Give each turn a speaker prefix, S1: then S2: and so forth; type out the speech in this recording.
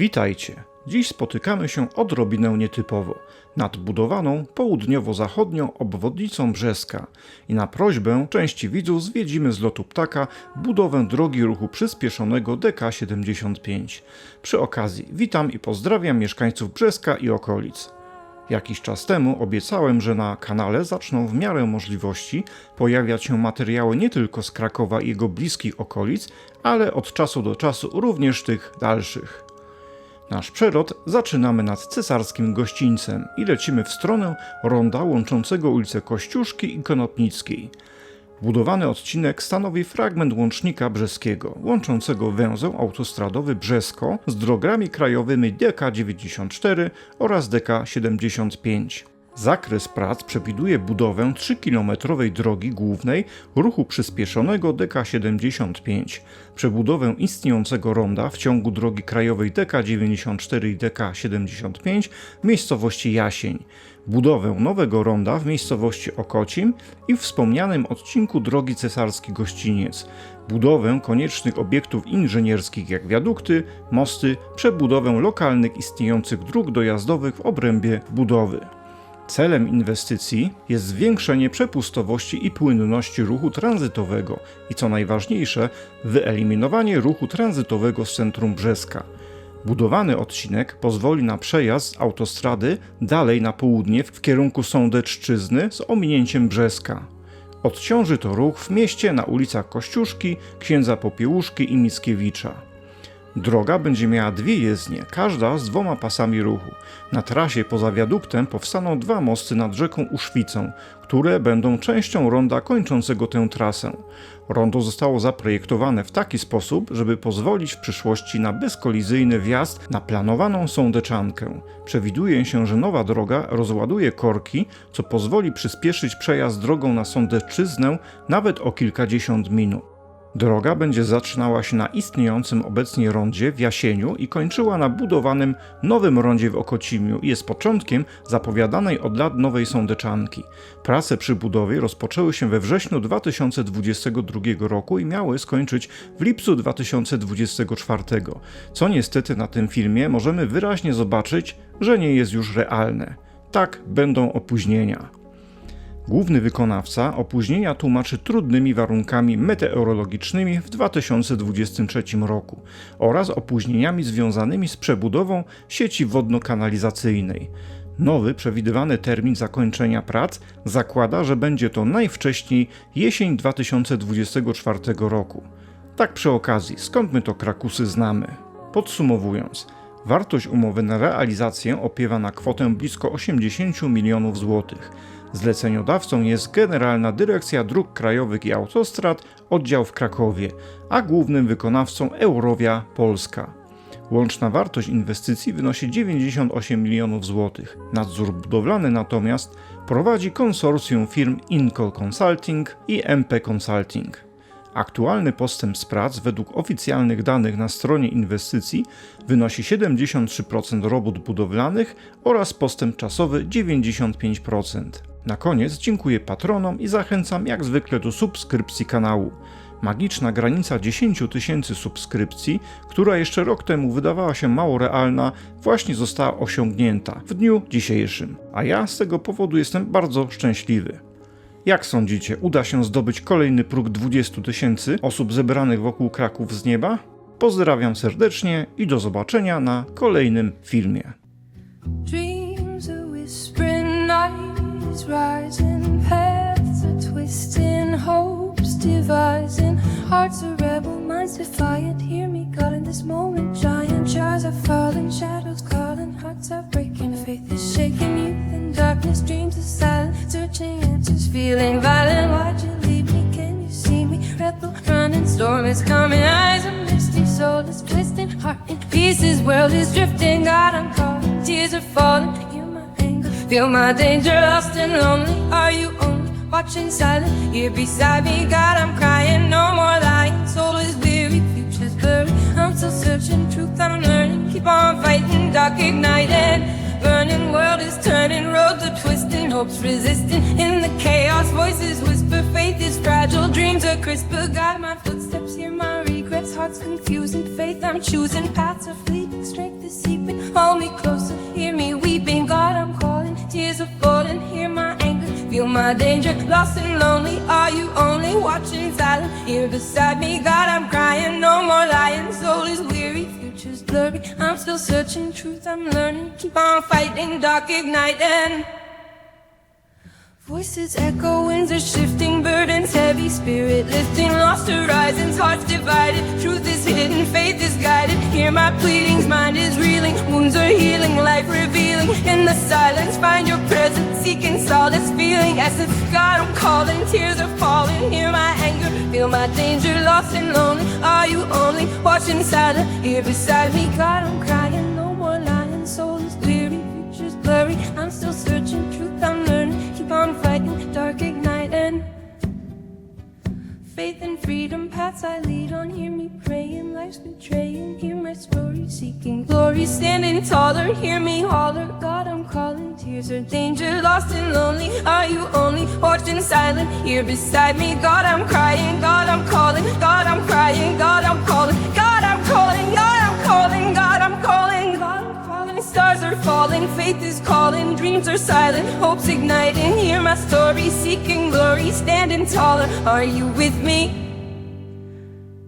S1: Witajcie. Dziś spotykamy się odrobinę nietypowo nad budowaną południowo-zachodnią obwodnicą Brzeska i na prośbę części widzów zwiedzimy z lotu ptaka budowę drogi ruchu przyspieszonego DK75. Przy okazji witam i pozdrawiam mieszkańców Brzeska i okolic. Jakiś czas temu obiecałem, że na kanale zaczną w miarę możliwości pojawiać się materiały nie tylko z Krakowa i jego bliskich okolic, ale od czasu do czasu również tych dalszych. Nasz przelot zaczynamy nad cesarskim gościńcem i lecimy w stronę ronda łączącego ulicę Kościuszki i Konopnickiej. Budowany odcinek stanowi fragment łącznika brzeskiego, łączącego węzeł autostradowy Brzesko z drogami krajowymi DK94 oraz DK75. Zakres prac przewiduje budowę 3-kilometrowej drogi głównej ruchu przyspieszonego DK75, przebudowę istniejącego ronda w ciągu drogi krajowej DK94 i DK75 w miejscowości Jasień, budowę nowego ronda w miejscowości Okocim i wspomnianym odcinku drogi cesarski Gościniec, budowę koniecznych obiektów inżynierskich jak wiadukty, mosty, przebudowę lokalnych istniejących dróg dojazdowych w obrębie budowy. Celem inwestycji jest zwiększenie przepustowości i płynności ruchu tranzytowego i co najważniejsze, wyeliminowanie ruchu tranzytowego z centrum Brzeska. Budowany odcinek pozwoli na przejazd z autostrady dalej na południe w kierunku Sądeczczyzny z ominięciem Brzeska. Odciąży to ruch w mieście na ulicach Kościuszki, Księdza Popiełuszki i Mickiewicza. Droga będzie miała dwie jezdnie, każda z dwoma pasami ruchu. Na trasie poza wiaduktem powstaną dwa mosty nad rzeką Uszwicą, które będą częścią ronda kończącego tę trasę. Rondo zostało zaprojektowane w taki sposób, żeby pozwolić w przyszłości na bezkolizyjny wjazd na planowaną sądeczankę. Przewiduje się, że nowa droga rozładuje korki, co pozwoli przyspieszyć przejazd drogą na Sądeczyznę nawet o kilkadziesiąt minut. Droga będzie zaczynała się na istniejącym obecnie rondzie w Jasieniu i kończyła na budowanym nowym rondzie w Okocimiu i jest początkiem zapowiadanej od lat nowej sądeczanki. Prace przy budowie rozpoczęły się we wrześniu 2022 roku i miały skończyć w lipcu 2024, co niestety na tym filmie możemy wyraźnie zobaczyć, że nie jest już realne. Tak, będą opóźnienia. Główny wykonawca opóźnienia tłumaczy trudnymi warunkami meteorologicznymi w 2023 roku oraz opóźnieniami związanymi z przebudową sieci wodno-kanalizacyjnej. Nowy przewidywany termin zakończenia prac zakłada, że będzie to najwcześniej jesień 2024 roku. Tak przy okazji, skąd my to krakusy znamy? Podsumowując, wartość umowy na realizację opiewa na kwotę blisko 80 milionów złotych. Zleceniodawcą jest Generalna Dyrekcja Dróg Krajowych i Autostrad, oddział w Krakowie, a głównym wykonawcą Eurowia Polska. Łączna wartość inwestycji wynosi 98 milionów złotych. Nadzór budowlany natomiast prowadzi konsorcjum firm Incol Consulting i MP Consulting. Aktualny postęp z prac według oficjalnych danych na stronie inwestycji wynosi 73% robót budowlanych oraz postęp czasowy 95%. Na koniec dziękuję patronom i zachęcam jak zwykle do subskrypcji kanału. Magiczna granica 10 tysięcy subskrypcji, która jeszcze rok temu wydawała się mało realna, właśnie została osiągnięta w dniu dzisiejszym, a ja z tego powodu jestem bardzo szczęśliwy. Jak sądzicie, uda się zdobyć kolejny próg 20 tysięcy osób zebranych wokół Kraków z nieba? Pozdrawiam serdecznie i do zobaczenia na kolejnym filmie.
S2: Devising, hearts are rebel, minds defiant. Hear me, calling this moment, giant jars are falling, shadows calling, hearts are breaking, faith is shaking, youth in darkness, dreams are silent, searching answers, feeling violent. Why'd you leave me? Can you see me? Rebel, running, storm is coming, eyes are misty, soul is twisting, heart in pieces, world is drifting. God, I'm calling. tears are falling. Hear my anger, feel my danger, lost and lonely. Are you only watching silent? Here beside me, God, I'm crying, no more lying. Soul is weary, future's blurry. I'm still searching, truth I'm learning. Keep on fighting, dark ignited. Burning world is turning, roads are twisting, hopes resisting. In the chaos, voices whisper, faith is fragile, dreams are crisper. Guide my footsteps, hear my regrets. heart's confusing. Faith I'm choosing, paths are fleeting. Strength is seeping. Hold me closer, hear me weeping. God, I'm calling. Tears are falling. My danger. Lost and lonely, are you only watching silent? Here beside me, God, I'm crying. No more lying. Soul is weary, future's blurry. I'm still searching, truth I'm learning. Keep on fighting, dark igniting. Voices echo, winds are spirit lifting, lost horizons, hearts divided. Truth is hidden, faith is guided. Hear my pleadings, mind is reeling, wounds are healing, life revealing. In the silence, find your presence, seeking solace, feeling essence. God, I'm calling, tears are falling. Hear my anger, feel my danger, lost and lonely. Are you only watching silent? Here beside me, God, I'm crying, paths I lead on. Hear me praying, life's betraying. Hear my story, seeking glory, standing taller. Hear me holler, God, I'm calling. Tears are danger, lost and lonely. Are you only watching silent? Here beside me, God, I'm crying. God, I'm calling. God, I'm crying. God, I'm calling. God, I'm calling. God, I'm calling. God, I'm calling. God, I'm calling. Stars are falling, faith is calling, dreams are silent, hopes igniting. Hear my story, seeking glory, standing taller. Are you with me?